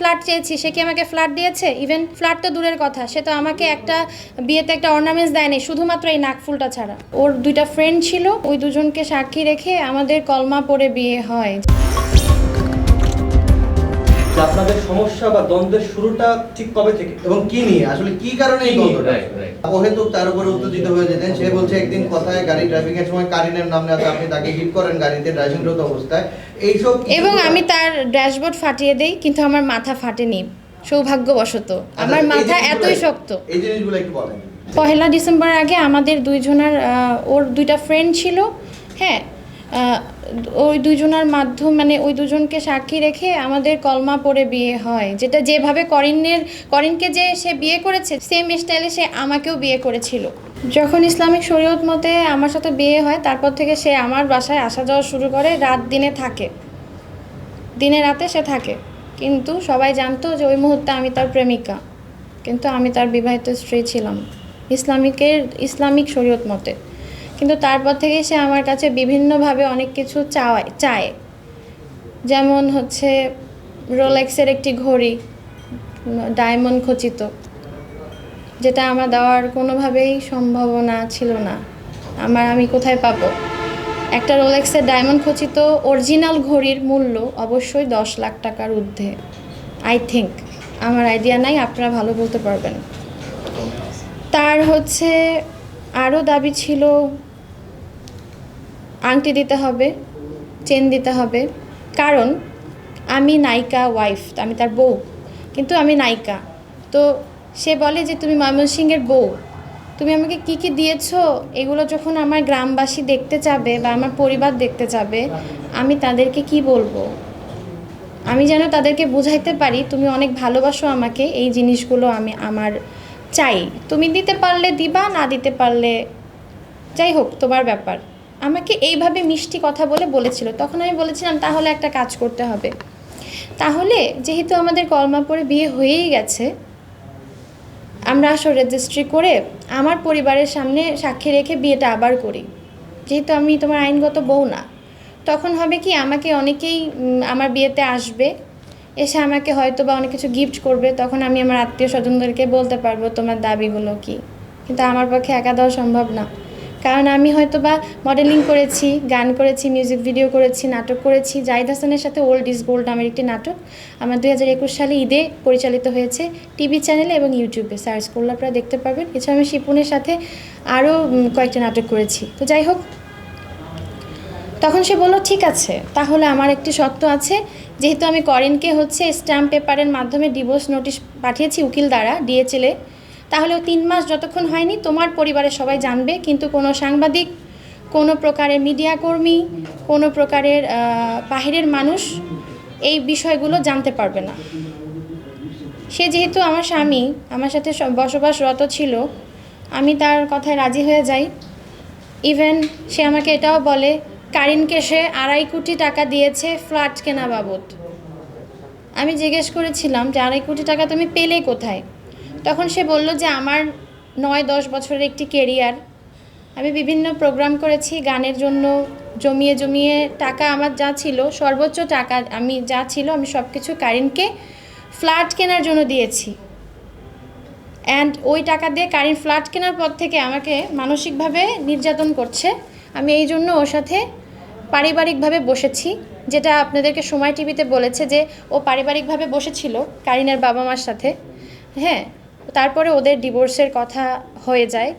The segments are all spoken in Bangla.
ফ্ল্যাট চেয়েছি, সে কি আমাকে ফ্ল্যাট দিয়েছে? ইভেন ফ্ল্যাট তো দূরের কথা, সে তো আমাকে একটা বিয়েতে একটা অর্নামেন্টস দেয়নি, শুধুমাত্র এই নাকফুলটা ছাড়া। ওর দুইটা ফ্রেন্ড ছিল, ওই দুজনকে সাক্ষী রেখে আমাদের কলমা পরে বিয়ে হয়। আপনাদের সমস্যা বা দ্বন্দ্বের শুরুটা ঠিক কবে থেকে এবং কি নিয়ে? আসলে কি কারণে এই দ্বন্দ্বটা. অহেতুক তার উপরে উত্তেজিত হয়ে যেতেন। সে বলছে একদিন কথায় গাড়ি ড্রাইভিং এর সময় কারিনের নাম নেওয়াতে আপনি তাকে হিট করেন গাড়িতে ড্রাইভিংরত অবস্থায়। এইসব এবং আমি তার ড্যাশবোর্ড ফাটিয়ে দেই কিন্তু আমার মাথা ফাটেনি। সৌভাগ্যবশত। আচ্ছা, আমার মাথা এতই শক্ত। এই জিনিসগুলো একটু বলেন। পহেলা ডিসেম্বর আগে আমাদের দুইজনার ওর দুইটা ফ্রেন্ড ছিল। হ্যাঁ ওই দুইজনের মাধ্যম মানে ওই দুজনকে সাক্ষী রেখে আমাদের কলমা পড়ে বিয়ে হয়। যেটা যেভাবে করিনের, করিনকে যে সে বিয়ে করেছে সেম স্টাইলে সে আমাকেও বিয়ে করেছিল। যখন ইসলামিক শরীয়ত মতে আমার সাথে বিয়ে হয়, তারপর থেকে সে আমার বাসায় আসা যাওয়া শুরু করে, রাত দিনে থাকে। দিনে রাতে সে থাকে। কিন্তু সবাই জানতো যে ওই মুহূর্তে আমি তার প্রেমিকা। কিন্তু আমি তার বিবাহিত স্ত্রী ছিলাম। ইসলামিকের, ইসলামিক শরীয়ত মতে। কিন্তু তারপর থেকে সে আমার কাছে বিভিন্নভাবে অনেক কিছু চাওয়ায় চায়। যেমন হচ্ছে রোলেক্সের একটি ঘড়ি ডায়মন্ড খচিত, যেটা আমার দেওয়ার কোনোভাবেই সম্ভাবনা ছিল না। আমার, আমি কোথায় পাবো? একটা রোলেক্সের ডায়মন্ড খচিত অরিজিনাল ঘড়ির মূল্য অবশ্যই দশ লাখ টাকার ঊর্ধ্বে। আই থিঙ্ক আমার আইডিয়া নাই, আপনারা ভালো বলতে পারবেন। তার হচ্ছে আরও দাবি ছিল, আংটি দিতে হবে, চেন দিতে হবে। কারণ, আমি নায়িকা ওয়াইফ আমি তার বউ। কিন্তু আমি নায়িকা। তো সে বলে যে, তুমি ময়মনসিংহের বউ। তুমি আমাকে কি কি দিয়েছ? এগুলো যখন আমার গ্রামবাসী দেখতে যাবে বা আমার পরিবার দেখতে যাবে, আমি তাদেরকে কি বলব? আমি যেন তাদেরকে বুঝাইতে পারি, তুমি অনেক ভালোবাসো আমাকে, এই জিনিসগুলো আমি আমার চাই। তুমি দিতে পারলে দিবা, না দিতে পারলে যাই হোক, তোমার ব্যাপার। আমাকে এইভাবে মিষ্টি কথা বলে বলেছিল। তখন আমি বলেছিলাম, তাহলে একটা কাজ করতে হবে। তাহলে যেহেতু আমাদের কলমা পরে বিয়ে হয়েই গেছে, আমরা আসো রেজিস্ট্রি করে আমার পরিবারের সামনে সাক্ষী রেখে বিয়েটা আবার করি। যেহেতু আমি তোমার আইনগত বউ না, তখন হবে কি আমাকে অনেকেই আমার বিয়েতে আসবে। এসে আমাকে হয়তো বা অনেক কিছু গিফট করবে, তখন আমি আমার আত্মীয় স্বজনদেরকে বলতে পারব তোমার দাবিগুলো কি। কিন্তু আমার পক্ষে একা দেওয়া সম্ভব না। কারণ আমি হয়তো বা মডেলিং করেছি, গান করেছি মিউজিক ভিডিও করেছি, নাটক করেছি, জাহিদ হাসানের সাথে ওল্ড ইজ গোল্ড নামের একটি নাটক আমার দুই হাজার একুশ সালে ঈদে পরিচালিত হয়েছে টিভি চ্যানেলে এবং ইউটিউবে। সার্চ করলে আপনারা দেখতে পারবেন। এছাড়া আমি শিপুনের সাথে আরও কয়েকটা নাটক করেছি। তো যাই হোক তখন সে বলল, ঠিক আছে, তাহলে আমার একটি শর্ত আছে। যেহেতু আমি করেনকে হচ্ছে স্ট্যাম্প পেপারের মাধ্যমে ডিভোর্স নোটিশ পাঠিয়েছি উকিল দ্বারা ডিএচএলে তাহলে ও তিন মাস যতক্ষণ হয়নি তোমার পরিবারের সবাই জানবে। কিন্তু কোনো সাংবাদিক, কোনো প্রকারের মিডিয়া কর্মী, কোনো প্রকারের বাহিরের মানুষ এই বিষয়গুলো জানতে পারবে না। সে যেহেতু আমার স্বামী, আমার সাথে বসবাসরত ছিল, আমি তার কথায় রাজি হয়ে যাই। ইভেন সে আমাকে এটাও বলে কারিনকে সে আড়াই কোটি টাকা দিয়েছে ফ্ল্যাট কেনা বাবদ। আমি জিজ্ঞেস করেছিলাম যে আড়াই কোটি টাকা তুমি পেলে কোথায়? তখন সে বলল যে আমার নয় দশ বছরের একটি কেরিয়ার। আমি বিভিন্ন প্রোগ্রাম করেছি, গানের জন্য জমিয়ে জমিয়ে টাকা আমার যা ছিল, সর্বোচ্চ টাকা আমি যা ছিল আমি সব কিছু কারিনকে ফ্ল্যাট কেনার জন্য দিয়েছি। অ্যান্ড ওই টাকা দিয়ে কারিন ফ্ল্যাট কেনার পর থেকে আমাকে মানসিকভাবে নির্যাতন করছে। আমি এই জন্য ওর সাথে পারিবারিকভাবে বসেছি, যেটা আপনাদেরকে সময় টিভিতে বলেছে যে ও পারিবারিকভাবে বসেছিল কারিনার বাবা মার সাথে। হ্যাঁ তারপরে ওদের ডিভোর্সের কথা হয়ে যায়,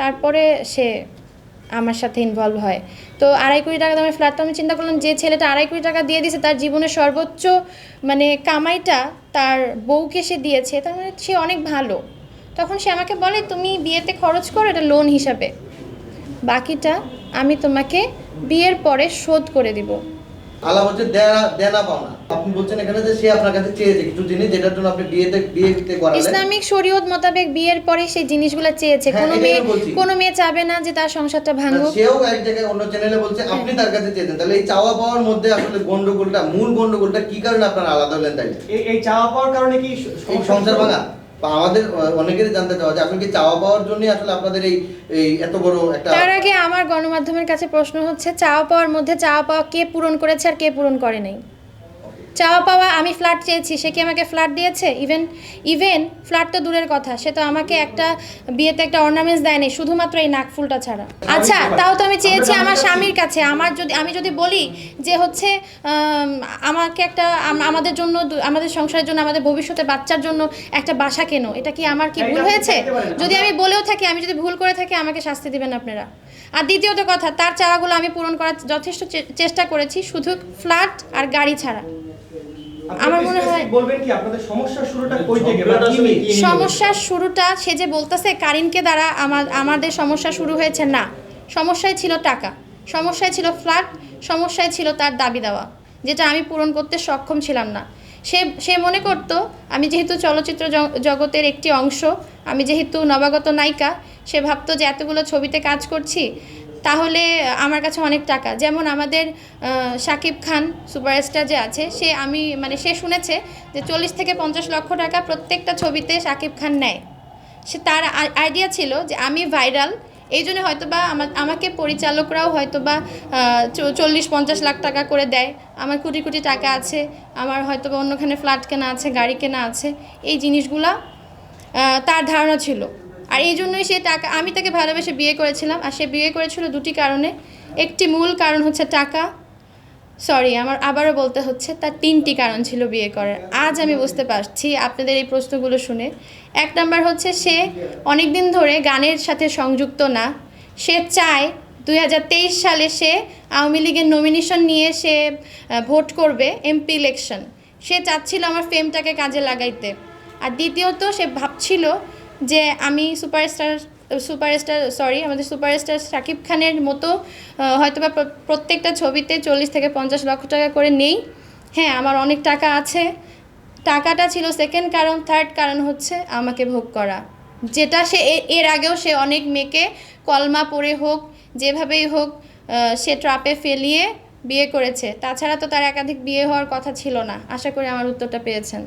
তারপরে সে আমার সাথে ইনভলভ হয়। তো আড়াই কোটি টাকা দামের তো আমি চিন্তা করলাম যে ছেলেটা আড়াই কোটি টাকা দিয়ে দিয়েছে, তার জীবনের সর্বোচ্চ মানে কামাইটা তার বউকে সে দিয়েছে, তার মানে সে অনেক ভালো। তখন সে আমাকে বলে, তুমি বিয়েতে খরচ করো, এটা লোন হিসাবে। বাকিটা আমি তোমাকে বিয়ের পরে শোধ করে দিব। আলা হচ্ছে দেনা দেনা পাওনা আপনি বলছেন এখানে যে সে আপনার কাছে চেয়েছে কিছু জিনিস যেটার জন্য আপনি বিয়েতে বিয়েতে করালেন। ইসলামিক শরীয়ত মোতাবেক বিয়ের পরে সেই জিনিসগুলো চেয়েছে। হ্যাঁ, কোনো মেয়ে। কোনো মেয়ে চাবে না যে তার সংসারটা ভাঙুক। সেও এক জায়গায় অন্য চ্যানেলে বলছে আপনি তার কাছে চেয়েছেন। তাহলে এই চাওয়া পাওয়ার মধ্যে আসলে গন্ডগোলটা মূল গন্ডগোলটা কি কারণে আপনারা আলাদা হলেন তাই? এই এই চাওয়া পাওয়ার কারণে কি সংসার ভাঙা। বা আমাদের অনেকেরই জানতে চাওয়া যে আপনি কি চাওয়া পাওয়ার জন্যই আসলে আপনাদের এই এই এত বড় একটা তার আগে আমার গণমাধ্যমের কাছে প্রশ্ন হচ্ছে, চাওয়া পাওয়ার মধ্যে চাওয়া পাওয়া কে পূরণ করেছে আর কে পূরণ করে নাই? চাওয়া পাওয়া আমি ফ্ল্যাট চেয়েছি সে কি আমাকে ফ্ল্যাট দিয়েছে? ইভেন ইভেন ফ্ল্যাট তো দূরের কথা সে তো আমাকে একটা বিয়েতে একটা অর্নামেন্টস দেয়নি শুধুমাত্র এই নাকফুলটা ছাড়া। আচ্ছা তাও তো আমি চেয়েছি আমার স্বামীর কাছে আমার যদি আমি যদি বলি যে হচ্ছে আমাকে একটা আমাদের জন্য আমাদের সংসারের জন্য আমাদের ভবিষ্যতে বাচ্চার জন্য একটা বাসা কেন এটা কি আমার কি ভুল হয়েছে? যদি আমি বলেও থাকি আমি যদি ভুল করে থাকি আমাকে শাস্তি দিবেন আপনারা। আর দ্বিতীয়ত কথা তার চাওয়াগুলো আমি পূরণ করার যথেষ্ট চেষ্টা করেছি শুধু ফ্ল্যাট আর গাড়ি ছাড়া। আমার মনে হয়- বলবেন কি আপনাদের সমস্যার শুরুটা কই থেকে? সমস্যার সে যে বলতেছে কারিনকে দ্বারা আমার আমাদের সমস্যা শুরু হয়েছে না। সমস্যায় ছিল টাকা। সমস্যায় ছিল ফ্ল্যাট। সমস্যায় ছিল তার দাবি দেওয়া যেটা আমি পূরণ করতে সক্ষম ছিলাম না। সে সে মনে করত আমি যেহেতু চলচ্চিত্র জগতের একটি অংশ আমি যেহেতু নবাগত নায়িকা সে ভাবতো যে এতগুলো ছবিতে কাজ করছি তাহলে আমার কাছে অনেক টাকা। যেমন আমাদের শাকিব খান সুপারস্টার যে আছে, সে আমি মানে সে শুনেছে যে চল্লিশ থেকে পঞ্চাশ লক্ষ টাকা প্রত্যেকটা ছবিতে শাকিব খান নেয়। সে তার আইডিয়া ছিল যে আমি ভাইরাল এই জন্য হয়তো বা আমা- আমাকে পরিচালকরাও হয়তো বা চল্লিশ পঞ্চাশ লাখ টাকা করে দেয়। আমার কোটি কোটি টাকা আছে, আমার হয়তো বা অন্যখানে ফ্ল্যাট কেনা আছে, গাড়ি কেনা আছে, এই জিনিসগুলা তার ধারণা ছিল। আর এই জন্যই সে টাকা, আমি তাকে ভালোবেসে বিয়ে করেছিলাম। আর সে বিয়ে করেছিল দুটি কারণে। একটি মূল কারণ হচ্ছে টাকা। সরি আমার আবারও বলতে হচ্ছে, তার তিনটি কারণ ছিল বিয়ে করার। আজ আমি বুঝতে পারছি আপনাদের এই প্রশ্নগুলো শুনে। এক নাম্বার হচ্ছে, সে অনেক দিন ধরে গানের সাথে সংযুক্ত না। সে চায় দু হাজার তেইশ সালে সে আওয়ামী লীগের নমিনেশন নিয়ে সে ভোট করবে এমপি ইলেকশন সে চাচ্ছিল আমার ফেমটাকে কাজে লাগাইতে। আর দ্বিতীয়ত, সে ভাবছিল যে আমি সুপারস্টার সুপারস্টার সরি আমাদের সুপারস্টার শাকিব খানের মতো আহ, হয়তোবা প্র- প্রত্যেকটা ছবিতে চল্লিশ থেকে পঞ্চাশ লক্ষ টাকা করে নেই। হ্যাঁ আমার অনেক টাকা আছে। টাকাটা ছিল সেকেন্ড কারণ থার্ড কারণ হচ্ছে আমাকে ভোগ করা। যেটা সে এর আগেও সে অনেক মেয়েকে কলমা পরে হোক যেভাবেই হোক সে ট্রাপে ফেলিয়ে বিয়ে করেছে। তাছাড়া তো তার একাধিক বিয়ে হওয়ার কথা ছিল না। আশা করি আমার উত্তরটা পেয়েছেন।